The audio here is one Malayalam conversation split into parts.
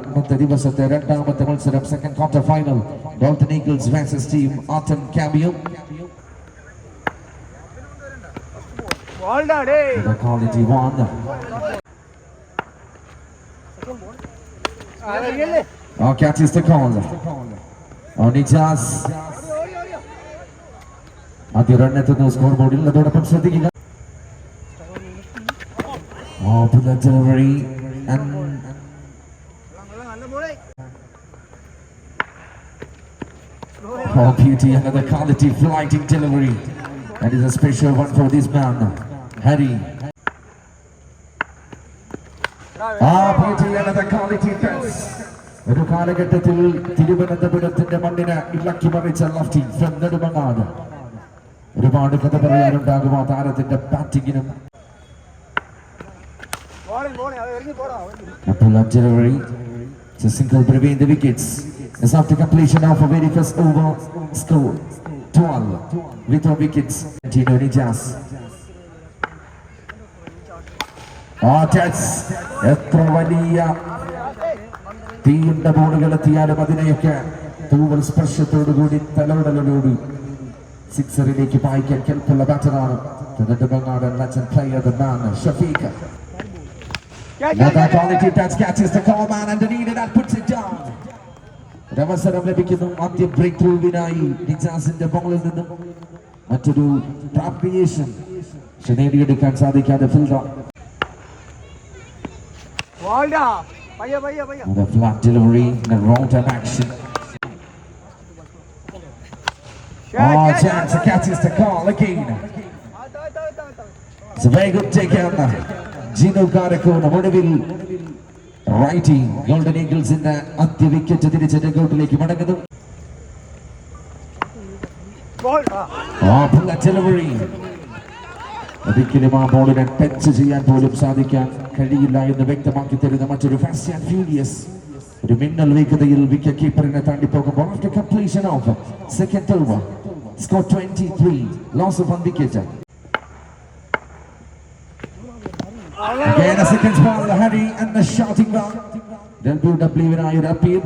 ഇന്നത്തെ ദിവസത്തെ രണ്ടാമത്തെ മത്സരം second quarter final Dalton eagles versus team Atan cameo ബോൾഡാ ഡേ quality one. അതല്ലേ Oh, catches the call. Oh, Nijas. ആദ്യ റൺ എത്തുന്നു സ്കോർ ബോർഡിൽ അതോടൊപ്പം ശ്രദ്ധിക്കുക Oh, പുതിയ delivery and beauty, another quality flighting delivery. That is a special one for this man, Harry. Ah, beauty, another quality pass. ഒരു കാലഘട്ടത്തിൽ തിരുവനന്തപുരത്തിന്റെ മണ്ണിന് ഇളക്കി മറിച്ച ലഫ്റ്റി ഫ്രം നെടുമങ്ങാട് ഒരുപാട് കഥ പറയാനുണ്ടാകും ആ താരത്തിന്റെ ബാറ്റിങ്ങിനും ബോളേ ബോളേ അത് ഇറങ്ങി പോടാ A pull-up delivery. It's a single between the wickets. As after completion of a very first over, score 12 with our wickets. Tino Nijas. Ah, that's എത്ര വലിയ തീയുണ്ട ബോളുകൾ എത്തിയാലും അതിനെയൊക്കെ തൂവൽ സ്പർശത്തോടുകൂടി തലോടലോട് സിക്സറിലേക്ക് പായിക്കാൻ കെൽപ്പുള്ള ബാറ്ററാണ് Nedumangad legend player the man Shafeeq Another quality touch catches the call man underneath and that puts it down. ഒരവസരം ലഭിക്കുന്നു. ആദ്യം ബ്രേക്ക് ത്രൂവിനായി ഡിജാസിന്റെ ബോളിൽ നിന്നും മറ്റൊരു പക്ഷെ നേടിയെടുക്കാൻ സാധിക്കാതെ ഒടുവിൽ റൈറ്റി ഗോൾഡൻ ഈഗിൾസിന്റെ ആദ്യ വിക്കറ്റ് തിരിച്ച് ഡെഗൌട്ടിലേക്ക് മടങ്ങുന്നു. ഡെലിവറി ഒരിക്കലും ആ ബോളിനെ ടച്ച് ചെയ്യാൻ പോലും സാധിക്കാൻ കഴിയില്ല എന്ന് വ്യക്തമാക്കി തരുന്ന മറ്റൊരു ഫാസ്റ്റ് ആൻഡ് ഫ്യൂരിയസ് ഒരു മിന്നൽ വേഗതയിൽ വിക്കറ്റ് കീപ്പറിനെ താണ്ടി പോകുമ്പോൾ after completion of second over score 23 loss of one wicket Again, a second ball, Harry and the shouting ball. WWE വിനായി ഒരു അപ്പീൽ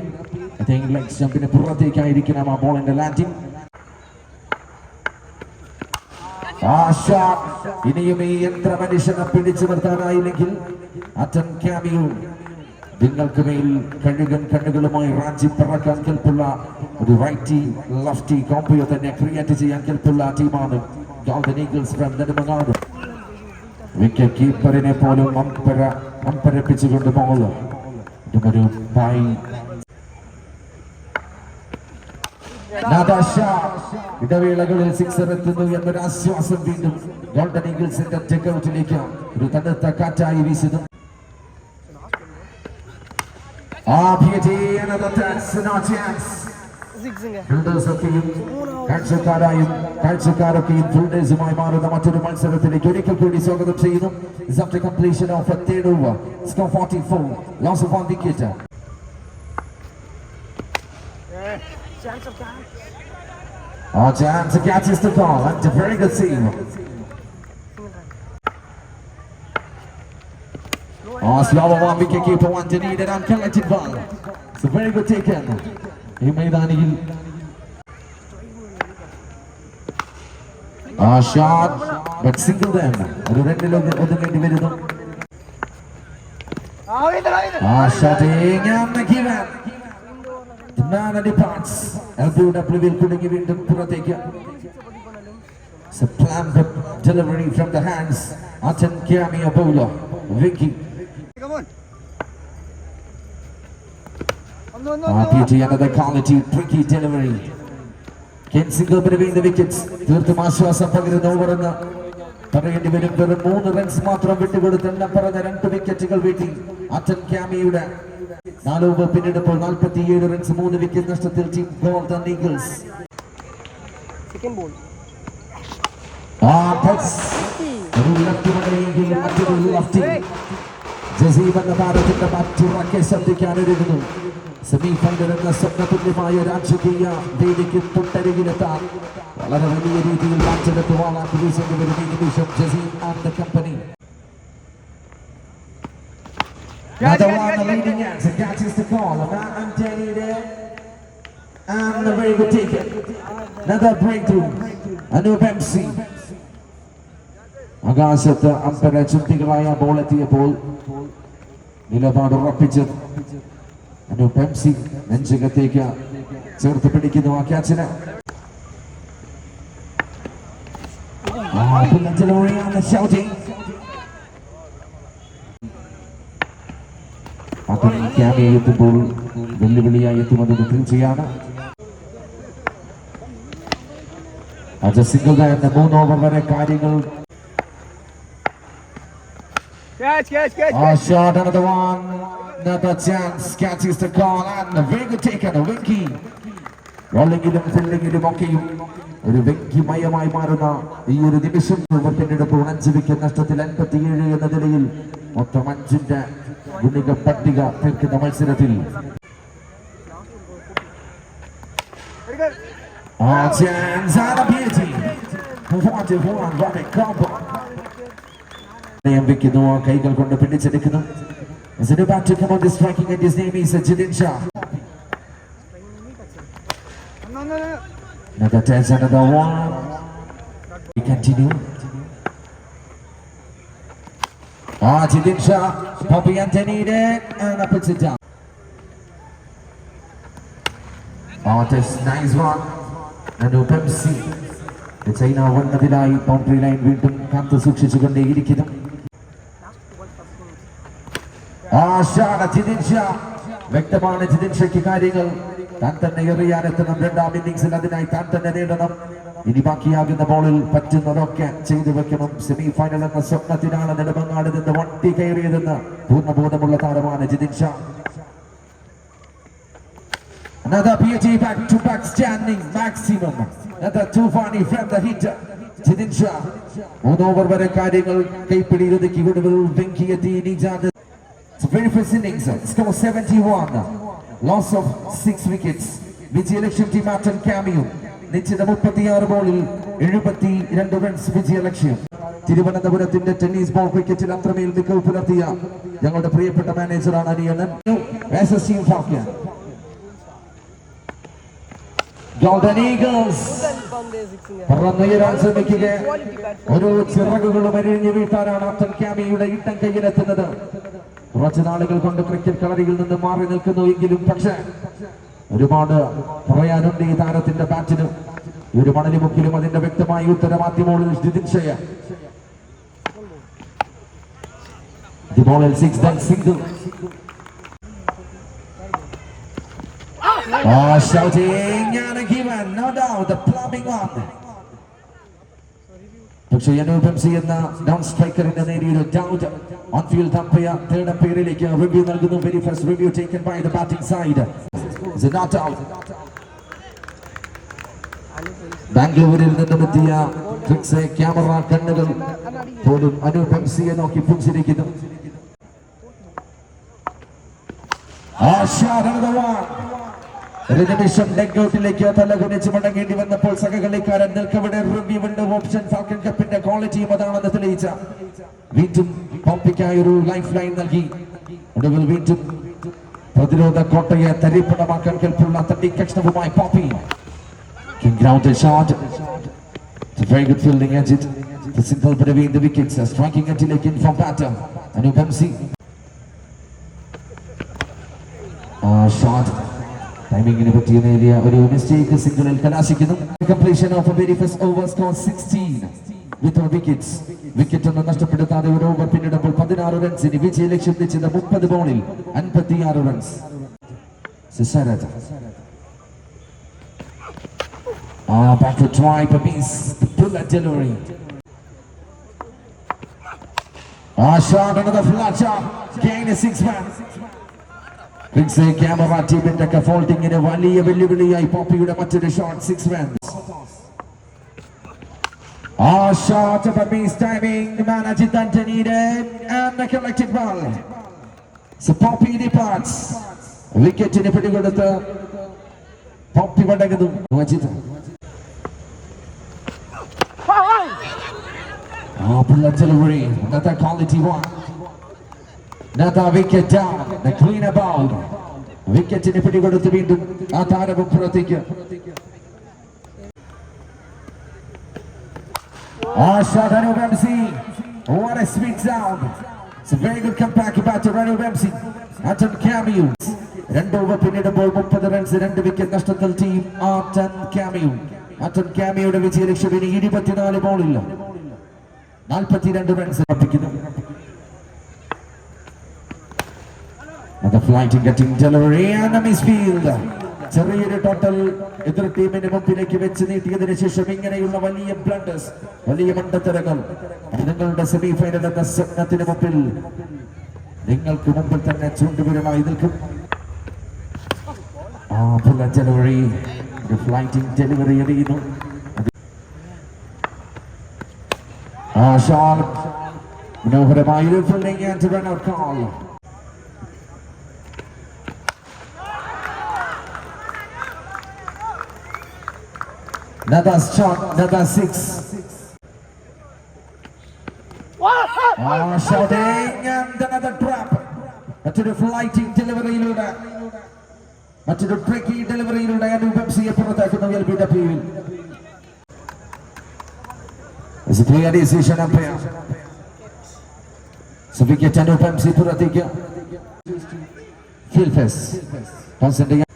I think leg ജമ്പിന് പുറത്തേക്കായിരിക്കണം ആ ബോളിന്റെ ലാൻഡിംഗ് ആ ഷോട്ട് ഇനിയും ഈ യന്ത്ര മനുഷ്യനെ പിടിച്ചു നിർത്താനായില്ലെങ്കിൽ അറ്റൻ ക്യാമിയോ നിങ്ങൾക്ക് മേൽ കഴുകൻ കണ്ണുകളുമായി റാഞ്ചി പറക്കാൻ കെൽപ്പുള്ള ഒരു റൈറ്റി ലെഫ്റ്റി കോംബോ തന്നെ ക്രിയേറ്റ് ചെയ്യാൻ കെൽപ്പുള്ള ടീമാണ് golden eagles from Nedumangad. Wicket കീപ്പറിനെ പോലും അമ്പര അമ്പരപ്പിച്ചുകൊണ്ട് പോകുന്നു. ഇതുമൊരു ഇടവേളകളിൽ സിക്സർ എത്തുന്നു എന്നൊരു ആശ്വാസം വീണ്ടും ഗോൾഡൻ ഈഗിൾസിന്റെ ചെക്കൗട്ടിലേക്ക് ഒരു തണുത്ത കാറ്റായി വീശുന്നു. ആ beauty, another chance. സിക്സിങ് ഫീൽഡേഴ്സൊക്കെയും കാഴ്ചക്കാരായും കാഴ്ചക്കാരൊക്കെയും ഫീൽഡേഴ്സുമായി മാറുന്ന മറ്റൊരു മത്സരത്തിലേക്ക് ഒരിക്കൽ കൂടി സ്വാഗതം ചെയ്യുന്നു It's after completion of a third over. Score 44. Loss of one wicket. Chance of chance Oh, chance catches the call. And a very good save. Oh, slower one wicket keeper one to need an uncollected ball. It's a very good taken. ഈ മൈതാനിയിൽ ആ ഷോട്ട് ബട്ട് സിംഗിൾ തന്നെ ഒരു റണ്ണിൽ ഒതുങ്ങേണ്ടി വരുന്നു കുടുങ്ങി വീണ്ടും പുറത്തേക്ക് delivery from the hands. Atan Kiami Abola. Vicky. Come on ഒന്ന് ഒന്ന് Ah, ഒന്ന് beauty, another quality, tricky delivery. Ken single between the wickets. തീർത്തും ആശ്വാസം പകരുന്ന ഓവറെന്ന്. പറയേണ്ടി വരും വെറും മൂന്ന് റൺസ് മാത്രം വിട്ടുകൊടുത്തെല്ലാം പറഞ്ഞ രണ്ട് വിക്കറ്റുകൾ വീട്ടി. അറ്റൻ ക്യാമിയുടെ. നാല് ഓവർ പിന്നിടുമ്പോൾ നാൽപ്പത്തിയേഴ് റൺസ് മൂന്ന് വിക്കറ്റ് നഷ്ടത്തിൽ ടീം ഗോൾഡൻ ഈഗിൾസ് മറ്റൊരു താരത്തിന്റെ മറ്റുറക്കെ ശ്രദ്ധിക്കാനൊരുങ്ങുന്നു സെമി ഫൈനൽ എന്ന സ്വപ്നതുല്യമായ രാജകീയ വേദിക്ക് തൊട്ടരികിലെത്താൻ വളരെ വലിയ രീതിയിൽ വാളാക്കി വീശേണ്ടി വരുന്ന നിമിഷം Jaseem and company and the very good take. Another breakthrough. Anoop MC. ആകാശത്ത് അമ്പര ചുട്ടികളായ ബോൾ എത്തിയപ്പോൾ നിലപാട് ഉറപ്പിച്ച് അനൂപ് പെംസി സി നെഞ്ചകത്തേക്ക് ചേർത്ത് പിടിക്കുന്നു ആ ക്യാച്ചിന് എത്തുമ്പോൾ വെല്ലുവിളിയായി എത്തുമെന്നത് തീർച്ചയാണ്. അത് സിംഗിൾ തന്നെ മൂന്ന് ഓവർ വരെ കാര്യങ്ങൾ Catch, catch, catch. Oh, shot another one. Another chance. Catches the call and a very good take and a winky. റോളിംഗിലും ഫീൽഡിംഗിലും ഒക്കെയും ഒരു വ്യക്തിമയമായി മാറുന്ന ഈ ഒരു നിമിഷം പിന്നീട് അഞ്ച് വിക്കറ്റ് നഷ്ടത്തിൽ അൻപത്തിയേഴ് എന്ന നിലയിൽ മൊത്തം അഞ്ചിന്റെ ഗുണിക പട്ടിക തീർക്കുന്ന മത്സരത്തിൽ. ആ ചാൻസ് ആണ് a one, what a combo. വെക്കുന്നു ആ കൈകൾ കൊണ്ട് പിടിച്ചെടുക്കുന്നു. Ah. Ah, വന്നതിനായി ബൗണ്ടറി ലൈൻ വീണ്ടും കാത്തു സൂക്ഷിച്ചുകൊണ്ടേയിരിക്കുന്നു ആ ജിതിൻഷ ജിതിൻ വ്യക്തമാണ് ജിതിൻഷയ്ക്ക് കാര്യങ്ങൾ. താൻ തന്നെ എറിയാനെത്തണം രണ്ടാം ഇന്നിങ്സിൽ അതിനായി താൻ തന്നെ നേടണം. ഇനി ബാക്കിയാകുന്ന ബോളിൽ പറ്റുന്നതൊക്കെ ചെയ്തു വെക്കണം. സെമി ഫൈനൽ എന്ന സ്വപ്നത്തിനാണ് നെടുമങ്ങാട് നിന്ന് വണ്ടി കയറിയതെന്ന് പൂർണബോധമുള്ള താരമാണ് Jithin Shah Another PG back to back standing maximum. Another funny from the hitter. Over വരെ കാര്യങ്ങൾ കൈപ്പിടിയിൽ ഒതുക്കി ഒടുവിൽ വെങ്കിയെത്തി Nijad very first innings, score 71, loss of six wickets. വിജയലക്ഷ്യം ടീം ആറ്റം ക്യാമിയും നിശ്ചിത മുപ്പത്തിയാറ് ബോളിൽ എഴുപത്തി രണ്ട് റൺസ് വിജയലക്ഷ്യം തിരുവനന്തപുരത്തിന്റെ ടെന്നീസ് ബോൾ ക്രിക്കറ്റിൽ അത്രമേൽ മികവ് പുലർത്തിയ ഞങ്ങളുടെ പ്രിയപ്പെട്ട മാനേജറാണ് ഫാക്കിയാൻ ഗോൾഡൻ ഈഗിൾസ് പറന്നുയരാൻ ശ്രമിക്കുക. ഓരോ ചിറകുകളും അരിഞ്ഞു വീട്ടാനാണ് അത്തൻ ക്യാമിയുടെ ഇട്ടം കയ്യിലെത്തുന്നത്. കുറച്ചു നാളുകൾ കൊണ്ട് ക്രിക്കറ്റ് കളരിയിൽ നിന്ന് മാറി നിൽക്കുന്നു എങ്കിലും പക്ഷേ ഒരുപാട് പറയാനുണ്ട് ഈ താരത്തിന്റെ ബാറ്റിന് ഈ ഒരു മണലിമുക്കിലും അതിന്റെ വ്യക്തമായ ഉത്തരമാധ്യമോളിൽ Jithin then single. Oh, shouting and a given, no doubt, the plumbing one. പക്ഷേ അനൂപ് എം സി എന്ന ഡൗൺ സ്ട്രൈക്കറിന്റെ നേരിയിൽ doubt on field umpire third അമ്പയറിലേക്ക് review നൽകുന്നു. Very first review taken by the batting side ബാംഗ്ലൂരിൽ നിന്നെത്തിയ ട്രിക്സ് ക്യാമറ കണ്ണുകൾ പോലും അനുപംസിയെ നോക്കി പുഞ്ചിരിക്കുന്നു. one. ഒരു നിമിഷം ലെഗ് ഔട്ടിലേക്ക് തല കുനിച്ച് മടങ്ങേണ്ടി വന്നപ്പോൾ സഹകളിക്കാരൻ നിൽക്കവിടെ റിവ്യൂ ഉണ്ട് ഓപ്ഷൻ ഫാൽക്കൺ കപ്പിന്റെ ക്വാളിറ്റിയും അതാണെന്ന് തെളിയിച്ച വീണ്ടും പോപ്പിക്കായി ഒരു ലൈഫ് ലൈൻ നൽകി ഒടുവിൽ വീണ്ടും പ്രതിരോധ കോട്ടയെ തരിപ്പണമാക്കാൻ കെൽപ്പുള്ള തട്ടി കഷ്ണവുമായി Poppy King grounded shot. It's a very good fielding edge it. The simple between the wickets. A striking anti-leg in from batter. Shot. ടൈമിങ്ങിനെ പറ്റിയ നേരിയ ഒരു മിസ്റ്റേക്ക് സിംഗിളിൽ കലാശിക്കുന്നു completion of very first over score sixteen with wickets wicket ഒന്നും നഷ്ടപ്പെടുത്താതെ ഒരു ഓവർ പിന്നിടുമ്പോൾ പതിനാറ് റൺസിന് വിജയ ലക്ഷ്യം നിശ്ചിത മുപ്പത് ബോളിൽ അൻപത്തിയാറ് റൺസ് സിസാരാജ Ah, back to try, but means the bullet delivery. Ah, shot, another flat shot. Gain a six man. റിക്സ് ക്യാമറ ടീമിന്റെ ഫോൾഡിങ്ങിന് വലിയ വെല്ലുവിളിയായി പോപ്പിയുടെ മറ്റൊരു ഷോട്ട് സിക്സ് റൺസ് ആ shot of a miss timing managed Antonide and the collected ball. So Poppy departs. വിക്കറ്റിന് പിടികൊടുത്ത് പോപ്പി മടങ്ങുന്നു അജിത് ആ Pillai delivery another quality one Another wicket down. The clean about. വിക്കറ്റിന് പിടികൊടുത്ത് വീണ്ടും ആ താരവും പുറത്തേക്ക്. അനു ബംസി What a sweet sound. It's a very good comeback back to Ranu Ramsey. Anton Cameo. രണ്ട് ഓവർ പിന്നിടുമ്പോൾ മുപ്പത് റൺസ് രണ്ട് വിക്കറ്റ് നഷ്ടത്തിൽ ടീം ആറ്റൻ ക്യാമിയോ ആറ്റൻ ക്യാമിയോയുടെ വിജയ ലക്ഷ്യം ഇനി ഇരുപത്തിനാല് ബോളില്ല നാൽപ്പത്തിരണ്ട് റൺസ് അർപ്പിക്കുന്നു അത് cutting delivery and misfield ചെറിയൊരു ടോട്ടൽ എതിർ ടീമിന്റെ മുമ്പിലേക്ക് വെച്ച് നീട്ടിയതിന് ശേഷം ഇങ്ങനെയുള്ള വലിയ ബ്ലണ്ടേഴ്സ് വലിയ മണ്ടത്തരങ്ങൾ. നിങ്ങളുടെ സെമി ഫൈനൽ എന്ന സ്വപ്നത്തിന് മുമ്പിൽ നിങ്ങൾക്ക് മുമ്പിൽ തന്നെ ചൂണ്ടുപുരമായി നിൽക്കും. ആ പുല്ല ഡെലിവറി ഒരു ഫ്ലൈറ്റിംഗ് ഡെലിവറി എറിയുന്നു. മനോഹരമായ ഒരു and run out call Another shot, another six. Ah, shouting and another trap. മറ്റൊരു ഫ്ലൈറ്റിംഗ് ഡെലിവറിയിലൂടെ മറ്റൊരു tricky ഡെലിവറിയിലൂടെ അനുപംസിയെ പുറത്താക്കുന്നു L B ഡബ്ല്യുവിൽ It's a clear decision umpire. So wicket Anupam C പുറത്തേക്ക് ഫിൽഫസ് കോൺസെൻട്രേറ്റ്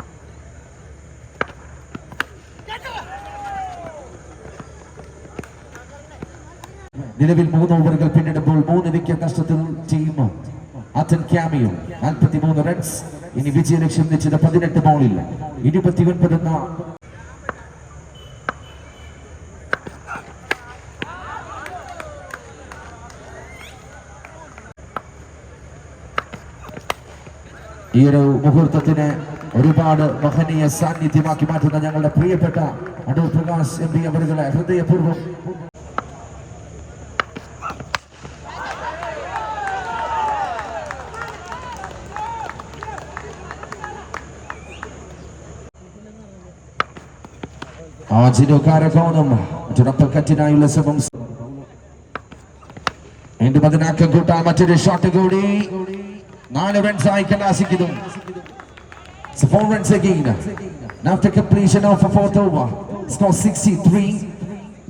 നിലവിൽ മൂന്ന് ഓവറുകൾ പിന്നിടുമ്പോൾ മൂന്ന് വിക്കറ്റ് നഷ്ടത്തിൽ ടീം അത്തൻ ക്യാമിയോ. നാൽപ്പത്തി മൂന്ന് റൺസ്. ഇനി വിജയലക്ഷ്യം നിശ്ചിത പതിനെട്ട് ബോളിൽ. ഇരുപത്തി ഒൻപത് എന്ന ഈ ഒരു മുഹൂർത്തത്തിന് ഒരുപാട് മഹനീയ സാന്നിധ്യമാക്കി മാറ്റുന്ന ഞങ്ങളുടെ പ്രിയപ്പെട്ട അടൂർ പ്രകാശ് എം പി അവരുകളെ ഹൃദയപൂർവം ആ ജിനുകാരകോണം മറ്റൊരപ്പക്കറ്റിനായുള്ള ശ്രമം വീണ്ടും അതിനാക്കം കൂട്ടാൻ മറ്റൊരു ഷോട്ട് കൂടി. നാല് റൺസ് ആയി കലാശിക്കുന്നു. Four runs again. And after completion of a fourth over, score 63,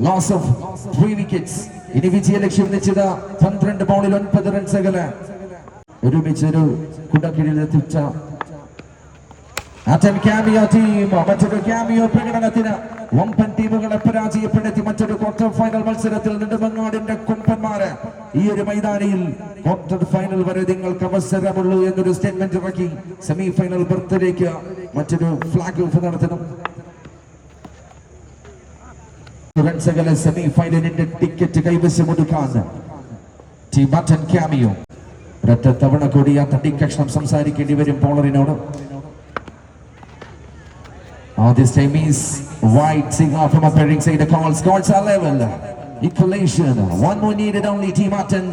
loss of three wickets. ഇനി വിജയ ലക്ഷ്യം നിശ്ചിത പന്ത്രണ്ട് ബോളിൽ ഒൻപത് റൺസ് അകലെ. ഒരുമിച്ച് ഒരു കുടക്കീഴിലെത്തിച്ച അച്ഛൻ ക്യാമിയോ ടീം മറ്റൊരു ക്യാമിയോ പ്രകടനത്തിന് വമ്പൻ ടീമുകളെ പരാജയപ്പെടുത്തി മറ്റൊരു ക്വാർട്ടർ ഫൈനൽ മത്സരത്തിൽ നെടുമങ്ങാടിന്റെ കൊമ്പന്മാര്. ഈ ഒരു മൈതാനിയിൽ ക്വാർട്ടർ ഫൈനൽ വരെ നിങ്ങൾക്ക് അവസരമുള്ളൂ എന്നൊരു സ്റ്റേറ്റ്മെന്റ് ഇറക്കി സെമി ഫൈനൽ ബർത്തിലേക്ക് മറ്റൊരു ഫ്ലാഗ് ഓഫ് റൺസകലെ സെമി ഫൈനലിന്റെ ടിക്കറ്റ് കൈവശമൊടുക്കാൻ ടീം അറ്റൻ ക്യാമിയോ ഒരൊറ്റ തവണ കൂടി ആ തട്ടിക്കഷ്ണം സംസാരിക്കേണ്ടി വരും പോളറിനോട് Oh, this time is white signal from appearing side the calls. Scores are level. Equalization. One more needed only team Martin.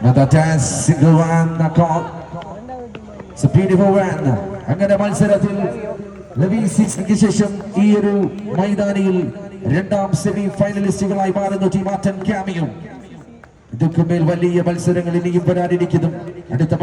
Another dance, single one, a call. It's a beautiful one. അങ്ങനെ മത്സരത്തിൽ ലവി സിക്സിന് ശേഷം ഈ ഒരു മൈതാനിയിൽ രണ്ടാം സെമി ഫൈനലിസ്റ്റുകളായി മാറുന്നു ടീം ആറ്റൻ ക്യാമിയും ഇതൊക്കെ മേൽ വലിയ മത്സരങ്ങൾ ഇനിയും വരാനിരിക്കുന്നു അടുത്ത